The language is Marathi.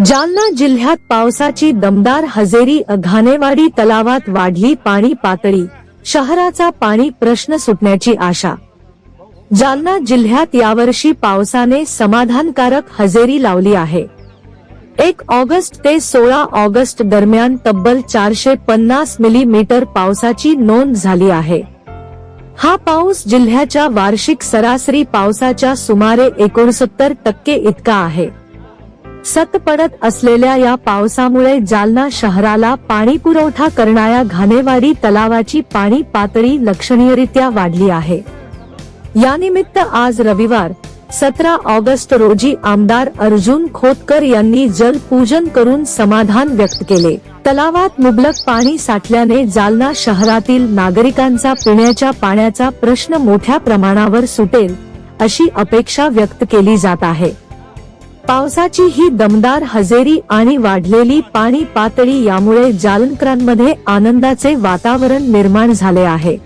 जालना जिल्ह्यात पावसाची दमदार हजेरी घाणेवाडी तलावात वाढली पाणी पातळी शहराचा पाणी प्रश्न सुटण्याची आशा. जालना जिल्ह्यात यावर्षी पावसाने समाधानकारक हजेरी लावली आहे. एक ऑगस्ट ते सोळा ऑगस्ट दरम्यान तब्बल चारशे पन्नास मिलीमीटर पावसाची नोंद झाली आहे. हा पाऊस जिल्ह्याच्या वार्षिक सरासरी पावसाच्या सुमारे एकोणसत्तर टक्के इतका आहे. सत पडत असलेल्या या पावसामुळे जालना शहराला पाणी पुरवठा करणाऱ्या घाणेवाडी तलावाची पाणी पातळी लक्षणीयरित्या वाढली आहे. यानिमित्त आज रविवार सतरा ऑगस्ट रोजी आमदार अर्जुन खोतकर यांनी जलपूजन करून समाधान व्यक्त केले. तलावात मुबलक पाणी साठल्याने जालना शहरातील नागरिकांचा पिण्याच्या पाण्याचा प्रश्न मोठ्या प्रमाणावर सुटेल अशी अपेक्षा व्यक्त केली जात आहे. पावसाची ही दमदार हजेरी आणि वाढलेली पाणी पातळी यामुळे जालनकरांमध्ये आनंदाचे वातावरण निर्माण झाले आहे.